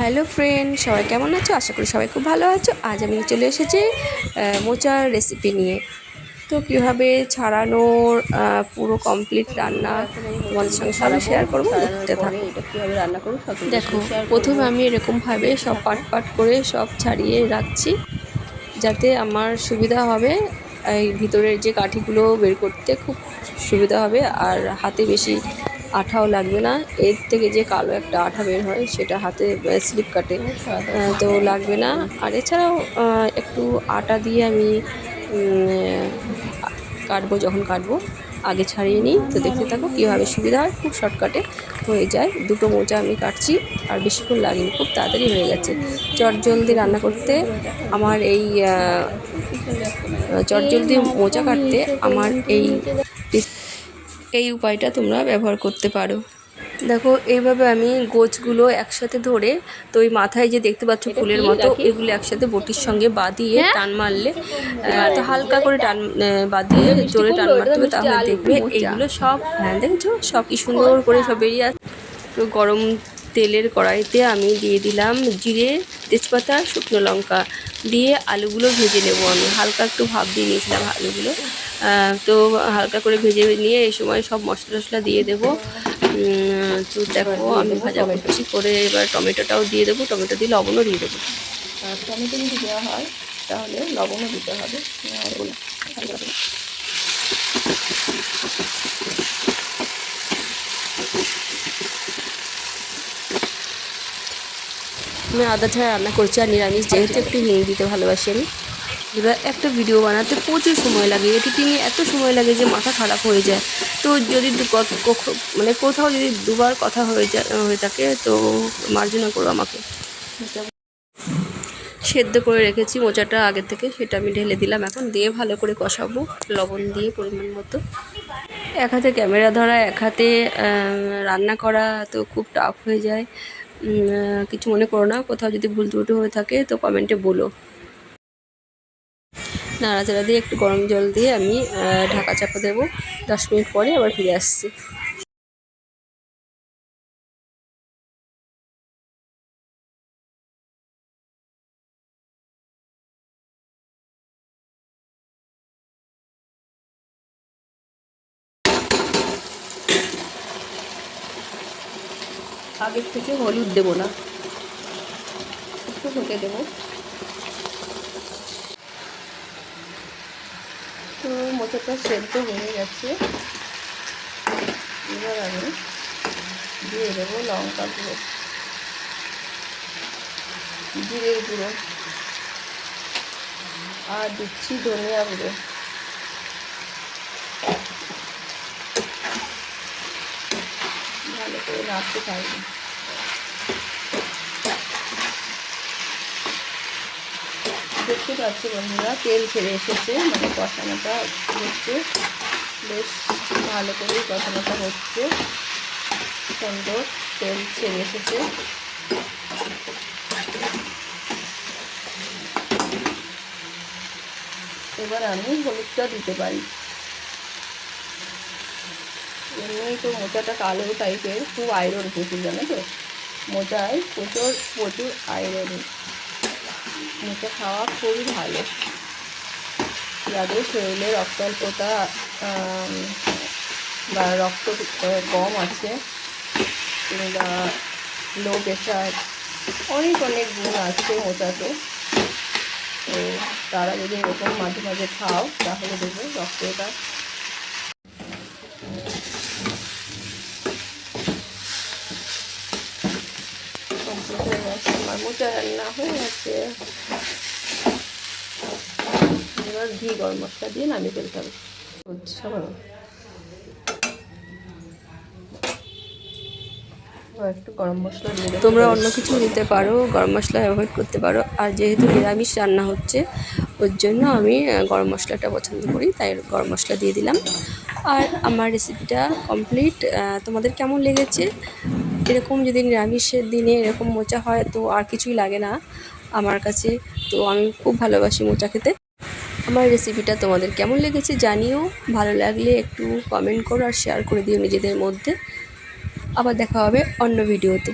Hello friend, সবাই কেমন আছো? আশা করি সবাই খুব ভালো আছো। আজ আমি চলে এসেছি মোচার রেসিপি নিয়ে। তো কীভাবে ছাড়ানোর পুরো কমপ্লিট রান্না, তোমাদের সঙ্গে সবাই শেয়ার করব, দেখতে থাকো। কীভাবে রান্না করব দেখো, প্রথমে আমি এরকমভাবে সব পাট পাট করে সব ছাড়িয়ে রাখছি, যাতে আমার সুবিধা হবে, এই ভিতরের যে কাঠিগুলো বের করতে খুব সুবিধা হবে, আর হাতে বেশি আঠাও লাগবে না। এর থেকে যে কালো একটা আঠা বের হয়, সেটা হাতে স্লিপ কাটে তো লাগবে না। আর এছাড়াও একটু আটা দিয়ে আমি কাটবো যখন কাটবো। আগে ছাড়িয়ে নিই। তো দেখতে থাকো কীভাবে সুবিধা হয়। খুব শর্টকাটে হয়ে যায়। দুটো মোচা আমি কাটছি। আর বেশিক্ষণ লাগেনি। খুব তাড়াতাড়ি হয়ে গেছে। চট জলদি রান্না করতে আমার এই চট জলদি মোচা কাটতে আমার এই এই উপায়টা তোমরা ব্যবহার করতে পারো। দেখো এইভাবে আমি গোছগুলো একসাথে ধরে তো ওই মাথায় যে দেখতে পাচ্ছ ফুলের মতো এগুলো একসাথে বটির সঙ্গে বাঁধিয়ে টান মারলে তো হালকা করে টান বাঁধিয়ে জোরে টান মারতে হবে তাহলে দেখবে এইগুলো সব হ্যাঁ দেখছ? সব কি সুন্দর করে সব বেরিয়ে আসছে। তো গরম তেলের কড়াইতে আমি দিয়ে দিলাম জিরে তেজপাতা শুকনো লঙ্কা দিয়ে আলুগুলো ভেজে নেব আমি। হালকা একটু ভাব দিয়ে নিয়েছিলাম আলুগুলো। তো হালকা করে ভেজে নিয়ে এই সময় সব মশলা টশলা দিয়ে দেবো। তো দেখো আমি ভাজা করছি করে এবার টমেটোটাও দিয়ে দেবো। টমেটো দিয়ে লবণও দিয়ে দেবো। টমেটো যদি দেওয়া হয় তাহলে লবণও দিতে হবে। আমি আদা ছাড়া রান্না করছি আর নিরামিষ যেহেতু একটু হিং দিতে ভালোবাসি আমি। এবার একটা ভিডিও বানাতে প্রচুর সময় লাগে। এডিটিংয়ে এত সময় লাগে যে মাথা খারাপ হয়ে যায়। তো যদি মানে কোথাও যদি দুবার কথা হয়ে যায় হয়ে থাকে, তো মার্জনা করো আমাকে। সেদ্ধ করে রেখেছি মোচাটা আগে থেকে, সেটা আমি ঢেলে দিলাম। এখন দিয়ে ভালো করে কষাবো, লবণ দিয়ে পরিমাণ মতো। এক হাতে ক্যামেরা ধরা, এক হাতে রান্না করা তো খুব টাফ হয়ে যায়। কিছু মনে করো না, কোথাও যদি ভুল ত্রুটি হয়ে থাকে, তো কমেন্টে বলো। নাড়াচাড়া দিয়ে একটু গরম জল দিয়ে আমি ঢাকা চাপা দেবো। দশ মিনিট পরে আবার ফিরে আসছি। আগের থেকে হলুদ দেবো না। একটু ঢেকে দেবো। মোচাটা সেদ্ধ হয়ে গেছে। এবার আমি দিয়ে দেবো লঙ্কা গুঁড়ো। জিরের গুঁড়ো। আর দিচ্ছি ধনিয়া গুঁড়ো। ভালো করে নাড়তে থাকবে। দেখতে পাচ্ছি বন্ধুরা, তেল ছেড়ে এসেছে মানে কষানোটা হচ্ছে। বেশ ভালো করেই কষানোটা হচ্ছে। সুন্দর তেল ছেড়ে এসেছে। এবার আমি হলুদটা দিতে পারি। এমনি তো মোচাটা কালো টাইপের খুব আয়রন প্রচুর, জানো তো? মোচায় প্রচুর প্রচুর আয়রন মোচা খাওয়া খুবই ভালো। যাদের শরীরে রক্ত অল্পতা বা রক্ত কম আছে, কিংবা লো প্রেশার, অনেক অনেক গুণ আছে মোচাতে। তো তারা যদি এরকম মাঝে মাঝে খাও, তাহলে দেখবে রক্তটা কমপ্লিট হয়ে গেছে আমার মোচা রান্না হয়ে গেছে এবার ঘি গরম মশলা দিয়ে নামিয়ে ফেলতে হবে। একটু গরম মশলা তোমরা অন্য কিছু নিতে পারো, গরম মশলা অ্যাভয়েড করতে পারো। আর যেহেতু নিরামিষ রান্না হচ্ছে, ওর জন্য আমি গরম মশলাটা পছন্দ করি, তাই গরম মশলা দিয়ে দিলাম। আর আমার রেসিপিটা কমপ্লিট তোমাদের কেমন লেগেছে? এরকম যদি নিরামিষের দিনে এরকম মোচা হয়, তো আর কিছুই লাগে না আমার কাছে। তো আমি খুব ভালোবাসি মোচা খেতে। আমার রেসিপিটা তোমাদের কেমন লেগেছে জানিও। ভালো লাগলে একটু কমেন্ট করো আর শেয়ার করে দিও নিজেদের মধ্যে। আবার দেখা হবে অন্য ভিডিওতে